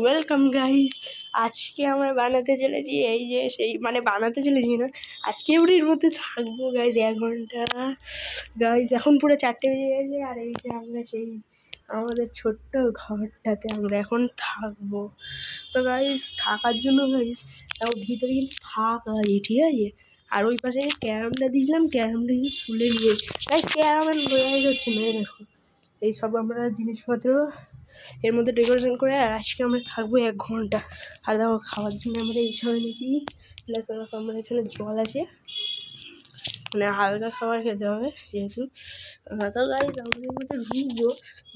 Welcome guys আজকে আমরা বানাতে চলেছি এই যে সেই মানে বানাতে চলেছি না, আজকে এর মধ্যে থাকব গাইজ এক ঘণ্টা। গাইজ এখন পুরো চারটে বেজে গেছে, আর এই যে আমরা সেই আমাদের ছোট্ট ঘরটাতে আমরা এখন থাকব। তো গাইজ থাকার জন্য গাইজ তাও ভিতরে কিন্তু ফাঁকা আছে, ঠিক আছে? আর ওই পাশে ক্যারামটা দিয়েছিলাম, ক্যারামটা কিন্তু খুলে নিয়ে গাইজ ক্যারাম আর বোঝাই যাচ্ছে না, এই দেখো। এইসব আমরা জিনিসপত্র এর মধ্যে ডেকোরেশন করে আর আজকে আমরা থাকব এক ঘণ্টা। আর দেখো, খাওয়ার জন্য আমরা এইসব এনেছি। প্লাস দেখো আমরা এখানে জল আছে। মানে হালকা খাবার খেতে হবে, যেহেতু। তো গাইজ আমরা এর মধ্যে ঢুকবো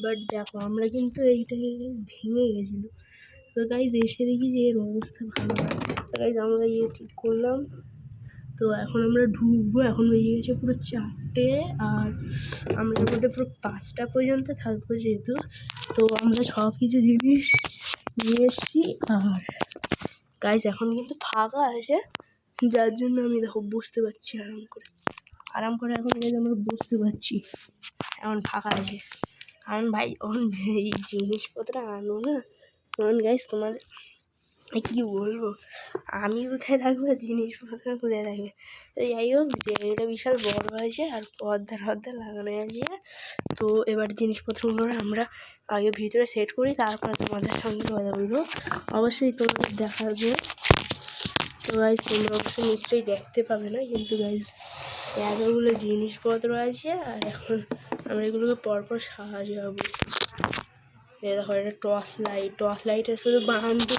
বাট দেখো, আমরা কিন্তু এইটাকে ভেঙে গেছিল। তো গাইজ এসে দেখি যে এর অবস্থা ভালো তো গাইজ আমরা ইয়ে ঠিক করলাম। তো এখন আমরা ঢুকবো, এখন বেজে গেছে পুরো চারটে আর আমরা মধ্যে পুরো পাঁচটা পর্যন্ত থাকব যেহেতু। তো আমরা সব কিছু জিনিস নিয়ে এসছি আর গাইজ এখন কিন্তু ফাঁকা আছে। যার জন্য আমি দেখো বুঝতে পারছি আরাম করে। আরাম করে এখন গাইজ আমরা বুঝতে পারছি। এখন ফাঁকা আছে। কারণ ভাই যখন এই জিনিসপত্র আনো না। তখন গাইজ তোমার কী বলব? আমি কোথায় থাকব? জিনিসপত্র কোথায় থাকবে। তো যাই হোক যে এটা বিশাল বড় হয়েছে আর পর্দা টর্দা লাগানো আছে। তো এবার জিনিসপত্রগুলো আমরা আগে ভিতরে সেট করি, তারপরে তোমাদের সঙ্গে কথা বলব। অবশ্যই তোমাদের দেখাবো। তো গাইজ তোমরা অবশ্যই নিশ্চয়ই দেখতে পাবে না, কিন্তু গাইজ এতগুলো জিনিসপত্র আছে আর এখন আমরা এগুলোকে পরপর সাজাবো। এই দেখো এটা টর্চ লাইট টর্চ লাইটের শুধু বানানটি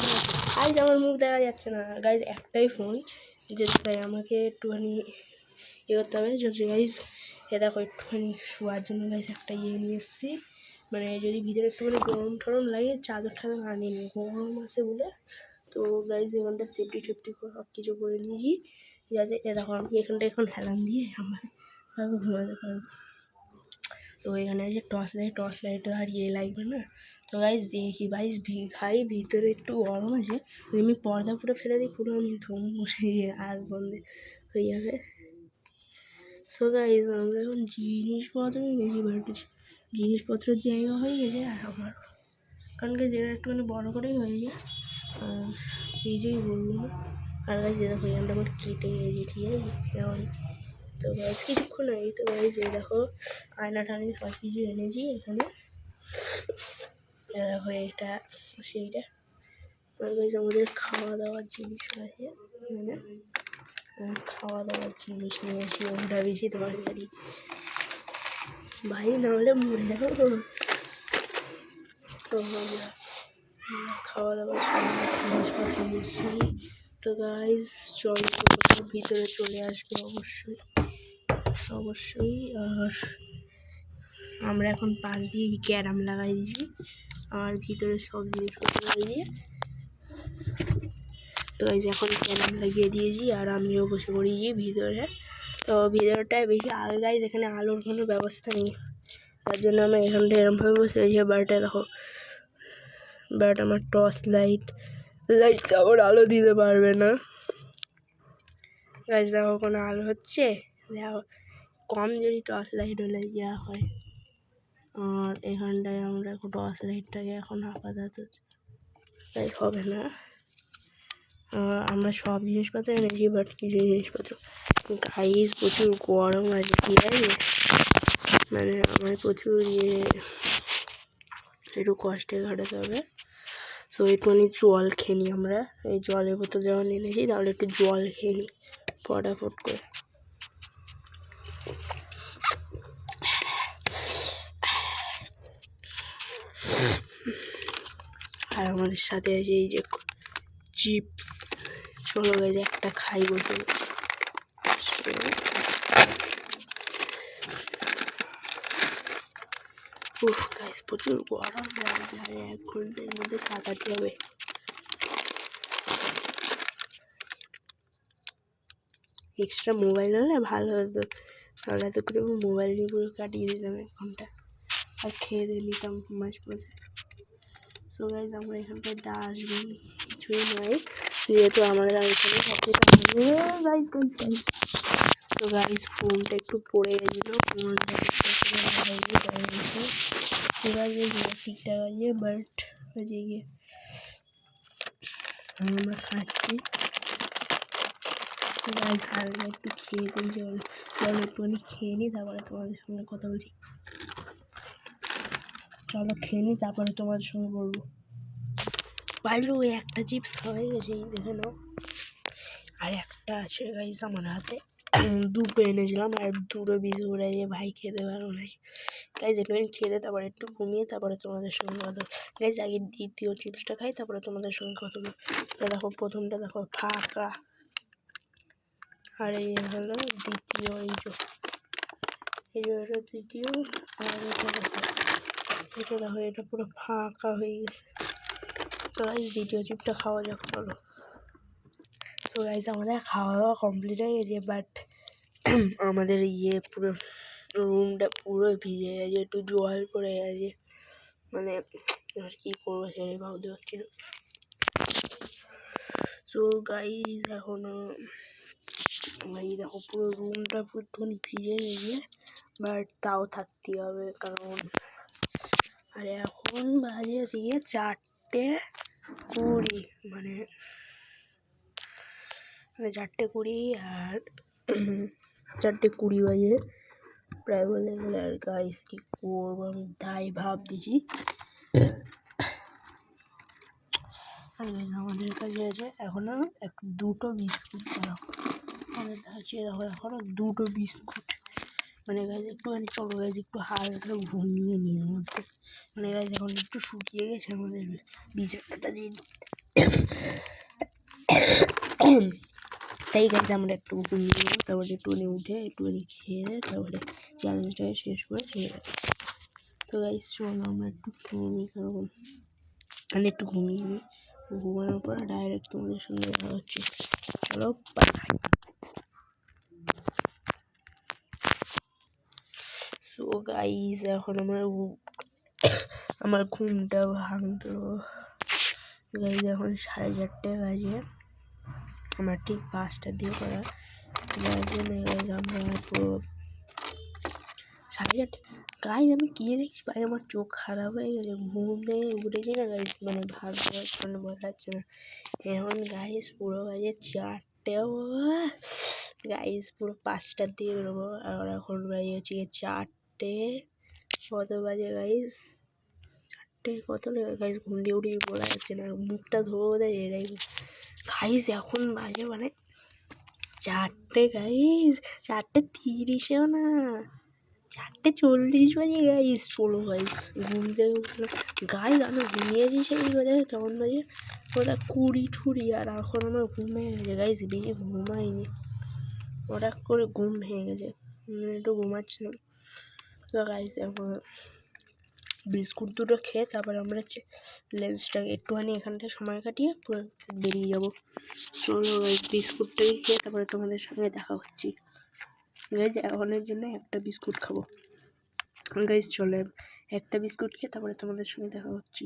গাইজ আমার মুখ দেখা যাচ্ছে না। গাইজ একটাই ফোন যেটা তাই আমাকে একটুখানি ইয়ে করতে হবে। যদি গাইজ এ দেখো একটুখানি শোয়ার জন্য গাইজ একটা ইয়ে নিয়ে এসেছি। মানে যদি ভিতরে একটুখানি গরম টরম লাগে, চাদর টাদর আনিনি গরম আছে বলে। তো গাইজ এখানটা সেফটি টেফটি সব কিছু করে নিয়েছি। যাতে এ দেখো, আমি এখানটা এখন হেলান দিয়ে আমরা ঘুমাতে পারব। তো এখানে আছে টর্চ লাইট টর্চ লাইট আর ইয়ে লাগবে না। তো গাইজ দেখি ভাইস ভাই ভিতরে একটু গরম আছে। আমি পর্দা পুরো ফেলে দিই, পুরো আমি ধুম বসে আগ বন্ধে হয়ে যাবে। সো গাইজ আমরা এখন জিনিসপত্র বেশি বাড়তেছি জিনিসপত্রের জায়গা হয়ে গেছে আর আমার। কারণ কি যেটা একটুখানি বড়ো করেই হয়ে যায় আর এই যেই বলল। আর গাইজ দেখো এখানটা আমার কেটে গেছে, ঠিক আছে? যেমন তো গাইজ কিছুক্ষণ আগে তো গাইজ এই দেখো, আয়না টানি সব কিছু এনেছি এখানে। দেখো এটা সেইটা। আমাদের খাওয়া দাওয়ার জিনিস আছে এখানে খাওয়া দাওয়ার জিনিস নিয়ে আসি ওটা বেশি বাড়ি ভাই, নাহলে মরে যাব। তো আমরা খাওয়া দাওয়ার সব জিনিসপত্র নিয়েছি তো গাইজ চল ভিতরে চলে আসবে অবশ্যই। অবশ্যই, আর আমরা এখন পাশ দিয়ে ক্যারাম লাগাই দিয়েছি আর ভিতরে সব জিনিসপত্র লাগিয়ে। তো এই যে এখন ক্যারাম লাগিয়ে দিয়েছি আর আমিও বসে পড়েছি ভিতরে। তো ভিতরটায় বেশি আলো গাইজ এখানে আলোর কোনো ব্যবস্থা নেই। তার জন্য আমি এখানটা এরমভাবে বসে আছি। বারোটা দেখো বাট আমার টর্চ লাইট লাইট তেমন আলো দিতে পারবে না। গাছ দেখো কোনো আলো হচ্ছে? দেখো, কম যদি টর্চ লাইট হলে যা হয়। আর এখানটায় আমরা টর্চ লাইটটাকে এখন আপাতত তাই হবে না। আমরা সব জিনিসপত্র এনেছি বাট কিছু জিনিসপত্র। গাইস প্রচুর গরম আছে ঠিক আছে মানে আমার প্রচুর ইয়ে একটু কষ্টে কাটাতে হবে। সো একটুখানি জল খেয়ে নিই আমরা। এই জলের বোতল যখন এনেছি, তাহলে একটু জল খেয়ে নিই, ফটাফট করে আর আমাদের সাথে আছে এই যে চিপস। চলো গেছে একটা খাই বসে। উফ গাইস প্রচুর গরম এক ঘণ্টার মধ্যে কাটাতে হবে। এক্সট্রা মোবাইল হলে ভালো হতো। তাহলে এত করে মোবাইল নিয়ে পুরো কাটিয়ে দিতাম এক ঘণ্টা। আর খেয়ে দিয়ে নিতাম মাঝ পথে সো গাইজ আমরা এখানটায় ডাস্টবিন কিছুই নয় যেহেতু আমাদের আর এখানে গাইজ গাইজ গাইজ তো গাইজ ফোনটা একটু পড়ে গেছিল। ফোনটা ঠিকঠাক আছে বাট হচ্ছে গিয়ে আমরা খাচ্ছি। গাইজ হালকা একটু খেয়ে দিই জল একটুখানি খেয়ে নিই, তারপরে তোমাদের সঙ্গে কথা বলছি। চলো খেয়ে নিই তারপরে তোমাদের সঙ্গে বলব। বাইরে ওই একটা চিপস খাওয়া গেছে এই দেখে নাও। আর একটা আছে গাইজ আমার হাতে। দুটো এনেছিলাম, আর দুটো বিস্কুট যে ভাই খেতে পারো নাই গাইজ একটুখানি খেয়ে দে তারপরে একটু ঘুমিয়ে, তারপরে তোমাদের সঙ্গে কথা গাইজ আগে দ্বিতীয় চিপসটা খাই, তারপরে তোমাদের সঙ্গে কথা দেখো, প্রথমটা দেখো, ফাঁকা। আর এই হলো দ্বিতীয়, এই যে। এই এটা দ্বিতীয়, আর এটা দেখো এটা পুরো ফাঁকা হয়ে গেছে। তো এই দ্বিতীয় চিপটা খাওয়া যাক বলো তো গাইজ আমাদের খাওয়া দাওয়া কমপ্লিট হয়ে গেছে বাট আমাদের ইয়ে পুরো রুমটা পুরো ভিজে গেছে, একটু জল পড়ে গেছে। মানে আর কী করব সেটাই ভাবতে পারছি না। সো গাইজ এখনও ভাই দেখো, পুরো রুমটা পুরো ভিজে গেছে বাট তাও থাকতে হবে, কারণ আর এখন বাজে দিয়ে চারটে কুড়ি মানে মানে চারটে কুড়ি আর চারটে কুড়ি বাজে। প্রায় বলে গেলে আর গাইস কি করব? আমি তাই আর guys, আমাদের কাছে আছে এখনও এক দুটো বিস্কুট। দাও আমাদের কাছে দেখো এখনও দুটো বিস্কুট। মানে গাছ একটুখানি চলো গাছ একটু হালকা ঘুমিয়ে নিই এর মধ্যে। মানে গাছ এখন একটু শুকিয়ে গেছে আমাদের বিছানাটা যে তাই গাছ আমরা একটু ঘুমিয়ে নেব তারপরে একটুখানি উঠে একটুখানি খেয়ে তারপরে চ্যালেঞ্জটাকে শেষ করে চলে যাব তো গাইস চলো আমরা একটু খেয়ে নিই, কারণ মানে একটু ঘুমিয়ে নিই। ঘুমানোর পর ডাইরেক্ট তোমাদের সঙ্গে দেখা হচ্ছে। চলো বাই গাইস, এখন আমার আমার ঘুমটা ভাঙলো। গাইস, এখন সাড়ে চারটে বাজে। আমার ঠিক পাঁচটার দিয়ে করা। যার জন্য আমরা পুরো সাড়ে চারটে গাইস, আমি কী দেখছি, ভাই, আমার চোখ খারাপ হয়ে গেছে। ঘুম থেকে উঠেছি না, গাইস মানে ভাবতে মানে বোঝা যাচ্ছে না। এখন গাইস, পুরো বাজে চারটে। গাইস, পুরো পাঁচটার দিকে বেরোবো। আর এখন বাজে হচ্ছে গিয়ে চারটে, কত বাজে গাইস চারটে কত গাইস ঘুম দিয়ে উঠে বলা যাচ্ছে না। মুখটা ধোবো বোধহয় এটাই গাইস এখন বাজে মানে চারটে গাইস চারটে তিরিশেও না। চারটে চল্লিশ বাজে গাইস চলো গাইস ঘুম থেকে উঠল গাইস আমি ঘুমিয়েছি সেই বাজে, তখন বাজে ওটা কুড়ি ঠুড়ি আর এখন আমার ঘুম ভেঙে গেছে। গাইস বেশি ঘুমাইনি। হঠাৎ করে ঘুম ভেঙে গেছে। একটু ঘুমাচ্ছিলাম। তো গাইস বিস্কুট দুটো খেয়ে তারপর আমরা হচ্ছে লেন্সটাকে একটুখানি এখানটা সময় কাটিয়ে বেরিয়ে যাব। চলো গাইস বিস্কুটটাকে খেয়ে তারপরে তোমাদের সঙ্গে দেখা হচ্ছি। গাইজ এখনের জন্য একটা বিস্কুট খাব। গাইজ চলে, একটা বিস্কুট খেয়ে তারপরে তোমাদের সঙ্গে দেখা হচ্ছি।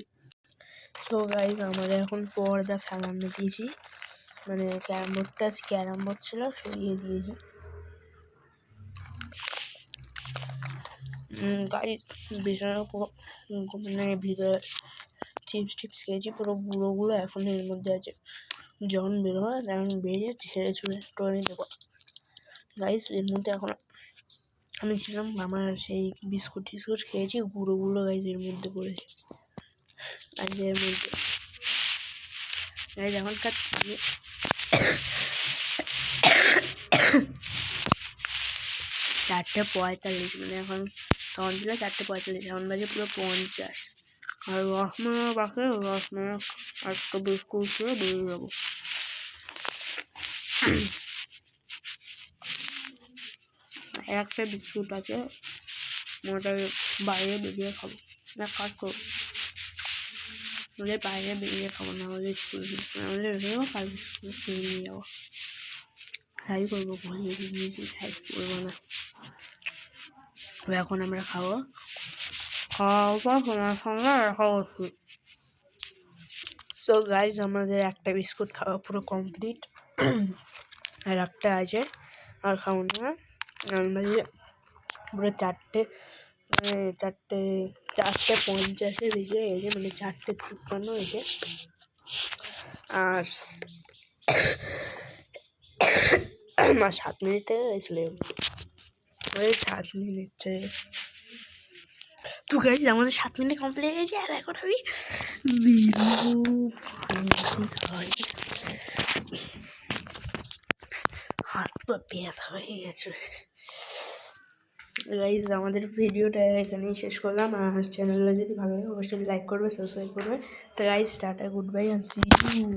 তো গাইজ আমাদের এখন পর্দা ফেলানো দিয়েছি। মানে ক্যারাম বোর্ডটা, ক্যারাম বোর্ড ছিল সরিয়ে দিয়েছি। গাইজ বিছানা পুরো মানে ভিতরে চিপস টিপস খেয়েছি পুরো গুঁড়োগুলো এখন এর মধ্যে আছে। যখন বেরোয় তখন বেরিয়ে ছেড়ে ছুড়ে টোনে দেবো গাইস এর মধ্যে এখন আমি ছিলাম আমার সেই বিস্কুট টিস্কুট খেয়েছি গুঁড়োগুলো গাইস এর মধ্যে পড়েছে আর এর মধ্যে। গাইস এখনকার থেকে চারটে পঁয়তাল্লিশ মানে এখন তখন ছিল চারটে পঁয়তাল্লিশ, এখন বাজে পুরো পঞ্চাশ। আর রসমালাই পাখে রসমালাই একটা বিস্কুট খেয়ে বেরিয়ে যাব। একটা বিস্কুট আছে, ওটা বাইরে বেরিয়ে খাব। না, কাজ করব বাইরে বেরিয়ে খাব, না আমাদের স্কুল আমাদের রেখে যাব কাল স্কুলে নিয়ে যাব। তাই করব, ঘুরিয়ে দিয়েছি তাই করব না। তো এখন আমরা খাব। খাওয়া পর তোমার সঙ্গে দেখা উচিত সো গাইজ আমাদের একটা বিস্কুট খাওয়া পুরো কমপ্লিট আর একটা আছে আর খাব না। আমাদের পুরো চারটে মানে চারটে চারটে পঞ্চাশে বেজে গেছে মানে চারটে তিপ্পান্ন হয়েছে। আর আমার সাত মিনিট থেকে গেছিল ওই সাত মিনিট তো গাইজ আমাদের সাত মিনিট কমপ্লিট হয়ে আর এখন আমি। হাত পা ব্যথা হয়ে গেছে। গাইজ আমাদের ভিডিওটা এখানেই শেষ করলাম, আর চ্যানেলটা যদি ভালো লাগে, অবশ্যই লাইক করবে সাবস্ক্রাইব করবে। তো guys tata good bye and see you